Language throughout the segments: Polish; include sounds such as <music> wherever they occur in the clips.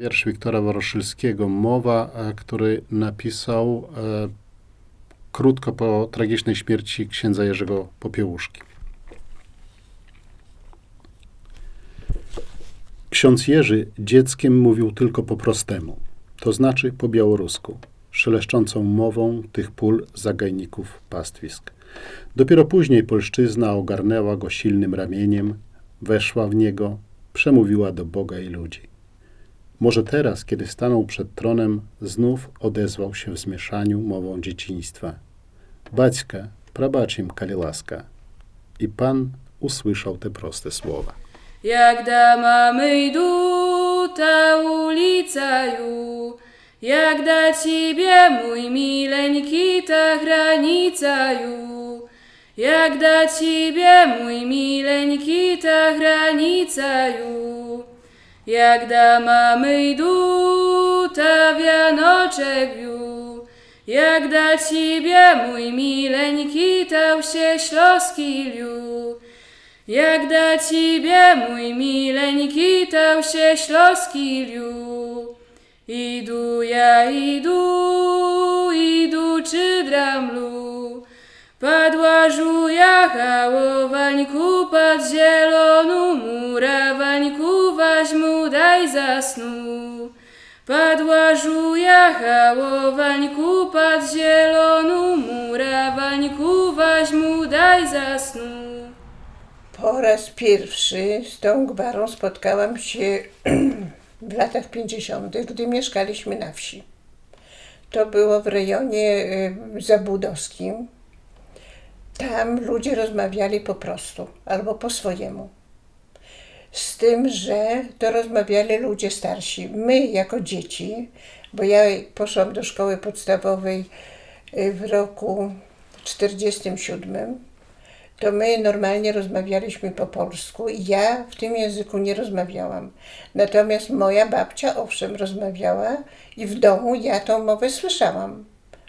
Wiersz Wiktora Woroszylskiego Mowa, e, który napisał e, krótko po tragicznej śmierci księdza Jerzego Popiełuszki. Ksiądz Jerzy dzieckiem mówił tylko po prostemu, to znaczy po białorusku, szeleszczącą mową tych pól zagajników pastwisk. Dopiero później polszczyzna ogarnęła go silnym ramieniem, weszła w niego, przemówiła do Boga i ludzi. Może teraz, kiedy stanął przed tronem, znów odezwał się w zmieszaniu mową dzieciństwa. Baćka, prabacz im. I Pan usłyszał te proste słowa. Jak da mamy idu ta ulica ju, jak da ciebie mój mileńki ta granica ju, jak da ciebie mój mileńki ta granica ju, jak da mamy idu ta wianoczek ju, jak da ciebie mój mileńki ta się śloski liu. Jak da ciebie mój mileńki, tał się śloski liu. Idu ja idu, idu czy dramlu. Padła żuja hałowańku, pod zieloną waźmu daj zasnu. Padła żuja hałowańku, pod zieloną murawańku, waźmu daj zasnu. Po raz pierwszy z tą gwarą spotkałam się <clears throat> w latach 50., gdy mieszkaliśmy na wsi. To było w rejonie zabudowskim. Tam ludzie rozmawiali po prostu albo po swojemu. Z tym, że to rozmawiali ludzie starsi. My, jako dzieci, bo ja poszłam do szkoły podstawowej y, w roku 47, to my normalnie rozmawialiśmy po polsku i ja w tym języku nie rozmawiałam. Natomiast moja babcia owszem rozmawiała i w domu ja tą mowę słyszałam.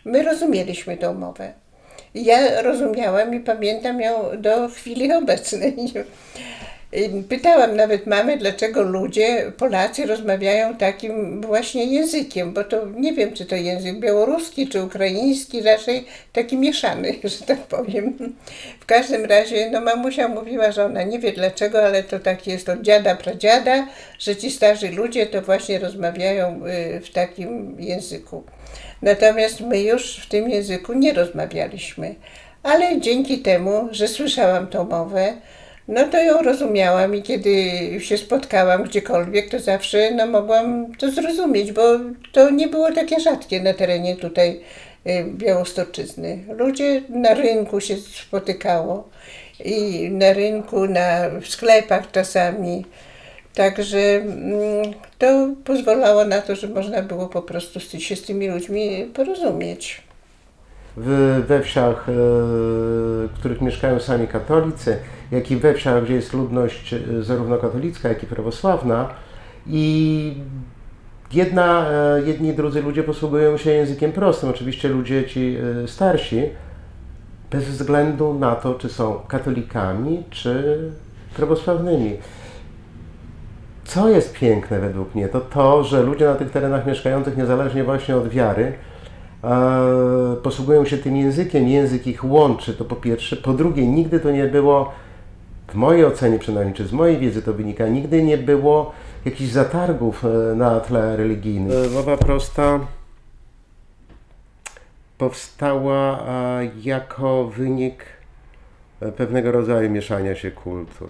My rozumieliśmy tą mowę. Ja rozumiałam i pamiętam ją do chwili obecnej. I Pytałam nawet mamę, dlaczego ludzie, Polacy rozmawiają takim właśnie językiem, bo to nie wiem, czy to język białoruski, czy ukraiński, raczej taki mieszany, <laughs> że tak powiem. W każdym razie, no mamusia mówiła, że ona nie wie dlaczego, ale to tak jest od dziada, pradziada, że ci starzy ludzie to właśnie rozmawiają y, w takim języku. Natomiast my już w tym języku nie rozmawialiśmy. Ale dzięki temu, że słyszałam tą mowę, no to ją rozumiałam i kiedy się spotkałam gdziekolwiek, to zawsze no, mogłam to zrozumieć, bo to nie było takie rzadkie na terenie tutaj y, Białostoczyzny. Ludzie na rynku się spotykało i na rynku, na, w sklepach czasami. Także mm, to pozwalało na to, że można było po prostu się z tymi ludźmi porozumieć. W, we wsiach, e, w których mieszkają sami katolicy, jak i we wsiach, gdzie jest ludność e, zarówno katolicka, jak i prawosławna. I jedna, e, jedni i drudzy ludzie posługują się językiem prostym, oczywiście ludzie ci starsi, bez względu na to, czy są katolikami, czy prawosławnymi. Co jest piękne według mnie, to to, że ludzie na tych terenach mieszkających, niezależnie właśnie od wiary, posługują się tym językiem, język ich łączy, to po pierwsze. Po drugie, nigdy to nie było, w mojej ocenie przynajmniej, czy z mojej wiedzy to wynika, nigdy nie było jakichś zatargów e, na tle religijnym. E, Mowa prosta powstała e, jako wynik e, pewnego rodzaju mieszania się kultur.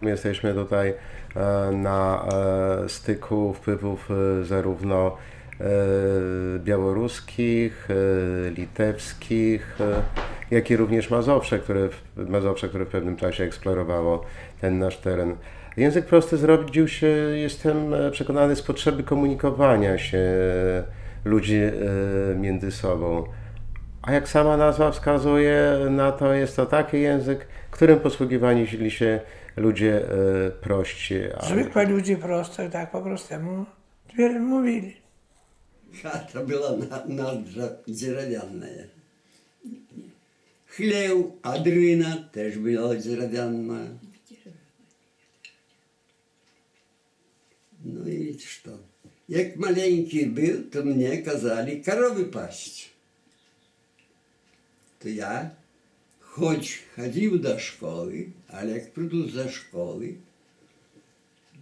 My jesteśmy tutaj e, na e, styku wpływów e, zarówno e, białoruskich, e, litewskich, e, jak i również Mazowsze, które, w- Mazowsze, które w pewnym czasie eksplorowało ten nasz teren. Język prosty zrodził się, jestem e, przekonany, z potrzeby komunikowania się e, ludzi e, między sobą. A jak sama nazwa wskazuje na to, jest to taki język, którym posługiwali się ludzie e, prości. a- Zwykłe ludzie prosto, tak po prostemu mówili. Chata była na, na drze- drewniana. Chlew, Adryna też była drewniana. No i co? Jak maleńki był, to mnie kazali karowy paść. To ja, choć chodził do szkoły, ale jak przyszedł ze szkoły,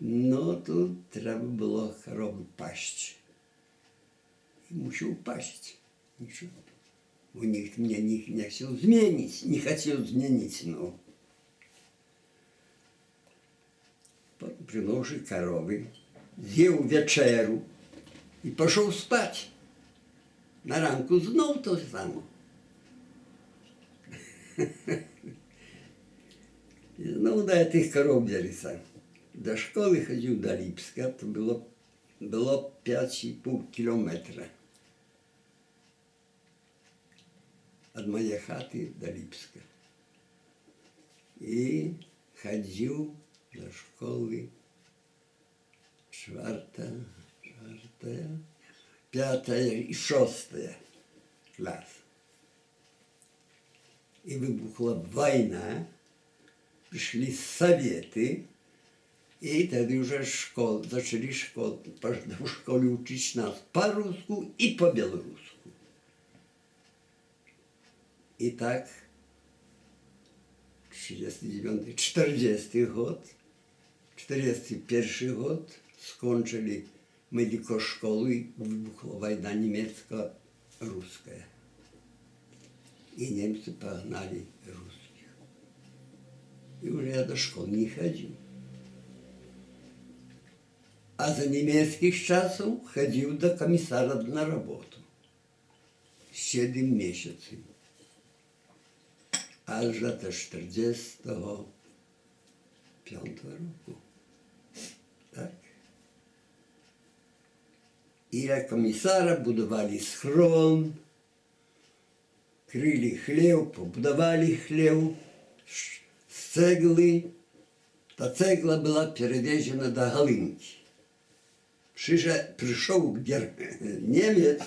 no to trzeba musiał paść. Ничего. У них nie chciał zmienić, nie chciał zmienić, no. Potem przynosi karowy, zjął wieczeru i poszedł spać. Na ranku znów to samo. I znowu do tych korów bierzemy. Do szkoły chodził do Lipska, to było, było 5,5 kilometra. Od mojej chaty do Lipska. I chodził do szkoły czwarta, czwarta, piąta i szósta klas. I wybuchła wojna, przyszli Sowiety i wtedy już szkoły, zaczęli szkołę, w szkole uczyć nas po rusku i po białorusku. I tak 39, 40 hod, 41 hod skończyli mediko szkoły i wybuchła wojna niemiecko-ruska. I Niemcy pognali ruskich. I już ja do szkoły nie chodził. A za niemieckich czasów chodził do komisara na robotę. 7 miesięcy. Aż do 45 roku. Tak? I jak komisara budowali schron, kryli chlew, pobudowali chlew z- z cegły. Ta cegła była przewieziona do Galinki. Przyszedł, przyszedł gier, Niemiec,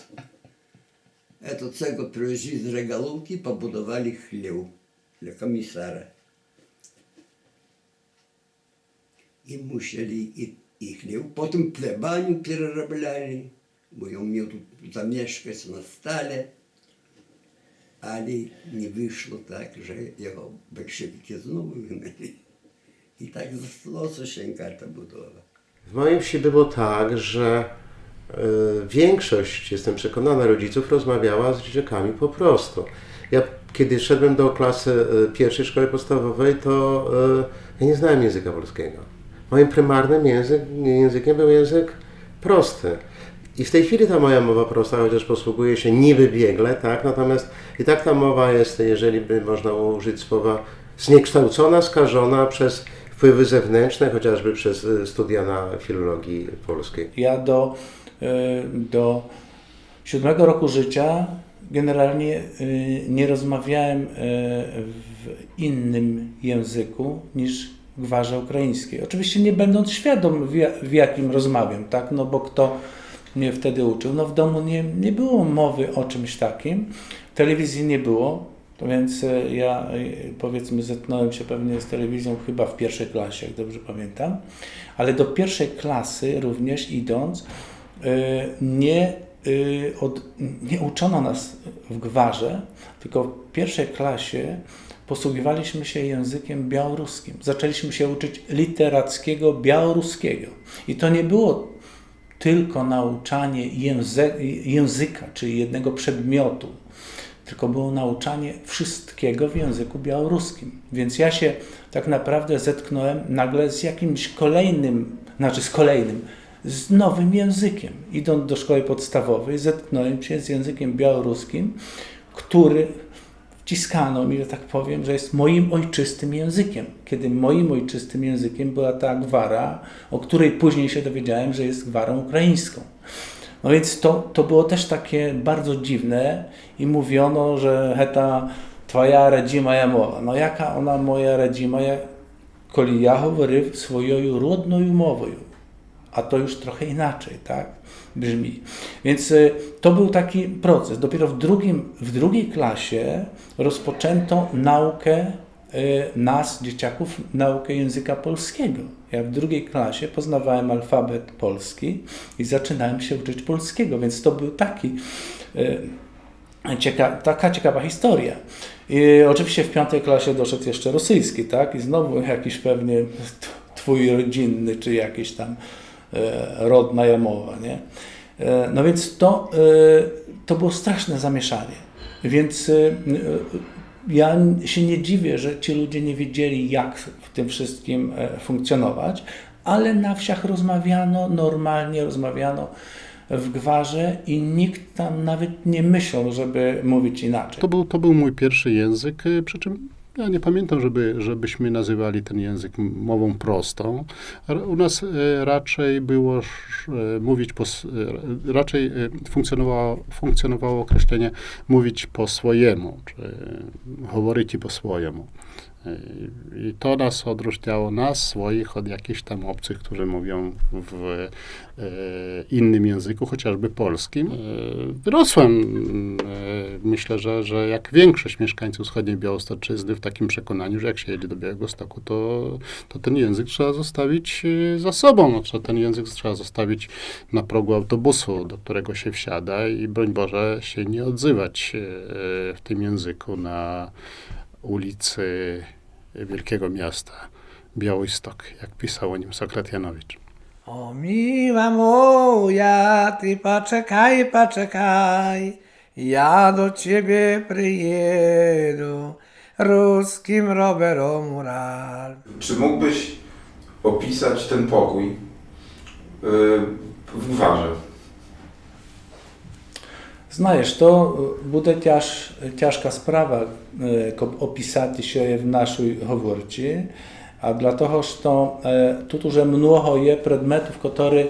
эту цеглу привезли из Реголовки, побудовали хлев dla komisara. I musieli i, i chleł. Potem plebaniu przerabiali, bo on miał tu zamieszkać na stale. Ale nie wyszło tak, że jego bolszewiki znowu wygnali. I tak została Sosieńka ta budowa. W moim wsi było tak, że e, większość, jestem przekonana, rodziców rozmawiała z dzieciakami po prostu. Ja kiedy szedłem do klasy e, pierwszej szkoły podstawowej, to e, ja nie znałem języka polskiego. Moim prymarnym język, językiem był język prosty. I w tej chwili ta moja mowa prosta, chociaż posługuje się niby biegle, tak? Natomiast i tak ta mowa jest, jeżeli by można użyć słowa, zniekształcona, skażona przez wpływy zewnętrzne, chociażby przez y, studia na filologii polskiej. Ja do, do siódmego roku życia generalnie y, nie rozmawiałem y, w innym języku niż gwarze ukraińskiej. Oczywiście nie będąc świadom w, ja- w jakim rozmawiam, tak? No bo kto mnie wtedy uczył? No w domu nie, nie było mowy o czymś takim, telewizji nie było, więc y, ja powiedzmy zetknąłem się pewnie z telewizją chyba w pierwszej klasie, jak dobrze pamiętam, ale do pierwszej klasy również idąc nie, od, nie uczono nas w gwarze, tylko w pierwszej klasie posługiwaliśmy się językiem białoruskim. Zaczęliśmy się uczyć literackiego białoruskiego. I to nie było tylko nauczanie języ, języka, czyli jednego przedmiotu, tylko było nauczanie wszystkiego w języku białoruskim. Więc ja się tak naprawdę zetknąłem nagle z jakimś kolejnym, znaczy z kolejnym, z nowym językiem. Idąc do szkoły podstawowej, zetknąłem się z językiem białoruskim, który wciskano mi, że tak powiem, że jest moim ojczystym językiem. Kiedy moim ojczystym językiem była ta gwara, o której później się dowiedziałem, że jest gwarą ukraińską. No więc to, to było też takie bardzo dziwne i mówiono, że heta twoja rodzima mowa. No jaka ona moja rodzima, jak коли я говорив своєю родною мовою. A to już trochę inaczej, tak? Brzmi. Więc y, to był taki proces. Dopiero w, drugim, w drugiej klasie rozpoczęto naukę y, nas, dzieciaków, naukę języka polskiego. Ja w drugiej klasie poznawałem alfabet polski i zaczynałem się uczyć polskiego, więc to był taki e, cieka taka ciekawa historia. I oczywiście w piątej klasie doszedł jeszcze rosyjski, tak? I znowu jakiś pewnie twój rodzinny, czy jakiś tam e, rodna jamowa, nie? E, no więc to, e, to było straszne zamieszanie. Więc ja się nie dziwię, że ci ludzie nie wiedzieli, jak w tym wszystkim funkcjonować, ale na wsiach rozmawiano normalnie, rozmawiano w gwarze i nikt tam nawet nie myślał, żeby mówić inaczej. To był, to był mój pierwszy język, przy czym ja nie pamiętam, żeby, żebyśmy nazywali ten język m- mową prostą. R- U nas e, raczej było sz- e, mówić po, s- e, raczej e, funkcjonowało, funkcjonowało określenie mówić po swojemu, czy говорити po swojemu. E, I to nas odróżniało, nas, swoich, od jakichś tam obcych, którzy mówią w e, innym języku, chociażby polskim. E, wyrosłem, e, myślę, że, że jak większość mieszkańców wschodniej Białostoczyzny w takim przekonaniu, że jak się jedzie do Białegostoku, to, to ten język trzeba zostawić e, za sobą, no, trzeba ten język trzeba zostawić na progu autobusu, do którego się wsiada i broń Boże się nie odzywać e, w tym języku na ulicy wielkiego miasta Białystok, jak pisał o nim Sokrat Janowicz. O miła moja, ty poczekaj, poczekaj, ja do ciebie przyjedu ruskim rowerem. Czy mógłbyś opisać ten pokój yy, w Gwarze? Znajesz, to będzie ciężka sprawa yy, opisać się w naszej Howorci, a dlatego, że tu dużo mnoho je przedmiotów, które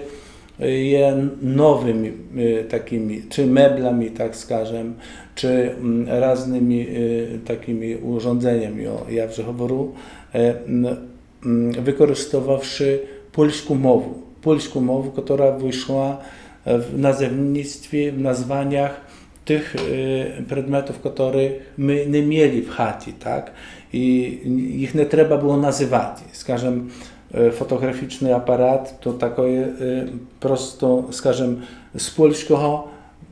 je nowymi y, takimi, czy meblami, tak skażem, czy mm, raznymi y, takimi urządzeniami jawże hovoru, e, mm, wykorzystywawszy polską mowę. Polską mowę, która wyszła e, w nazewnictwie, w nazwaniach tych y, przedmiotów, których my nie mieli w chacie, tak? I ich nie trzeba było nazywać. Skażem, fotograficzny aparat to takie y, prosto, skażem, z polskiego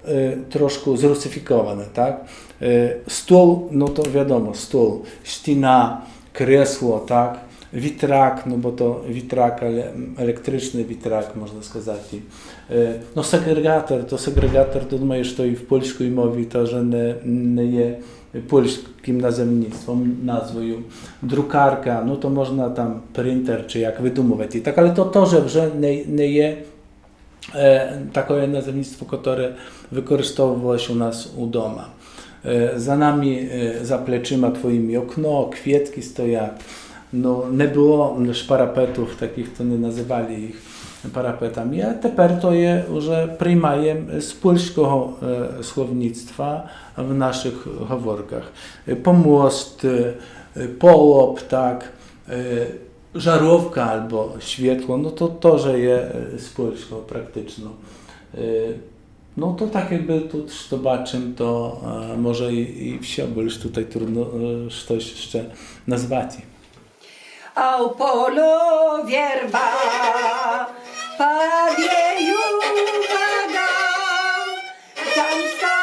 y, troszkę zrusyfikowane, tak? Y, Stół, no to wiadomo, stół, ścina, kresło, tak? Witrak, no bo to witrak, ale elektryczny witrak, można сказać. E, No segregator, to segregator, to думаю, що і в польській мові теж не, не polskim nazewnictwem, nazwoju, drukarka, no to można tam printer czy jak wydumować i tak, ale to to, że nie, nie je e, takie nazewnictwo, które wykorzystywało się u nas u doma. E, za nami, e, za pleczyma twoimi okno, kwietki stoją, no nie było szparapetów takich, to nie nazywali ich parapetami, a teraz to je już przyjmają z polskiego e, słownictwa w naszych howorkach. E, Pomost, e, połop, tak, e, żarówka albo światło, no to to, że je z polskiego praktyczno. No to tak jakby tu zobaczymy, to może i, i bo już tutaj trudno coś jeszcze nazwać. A u polu wierba Fabieju vagal, tam stāv.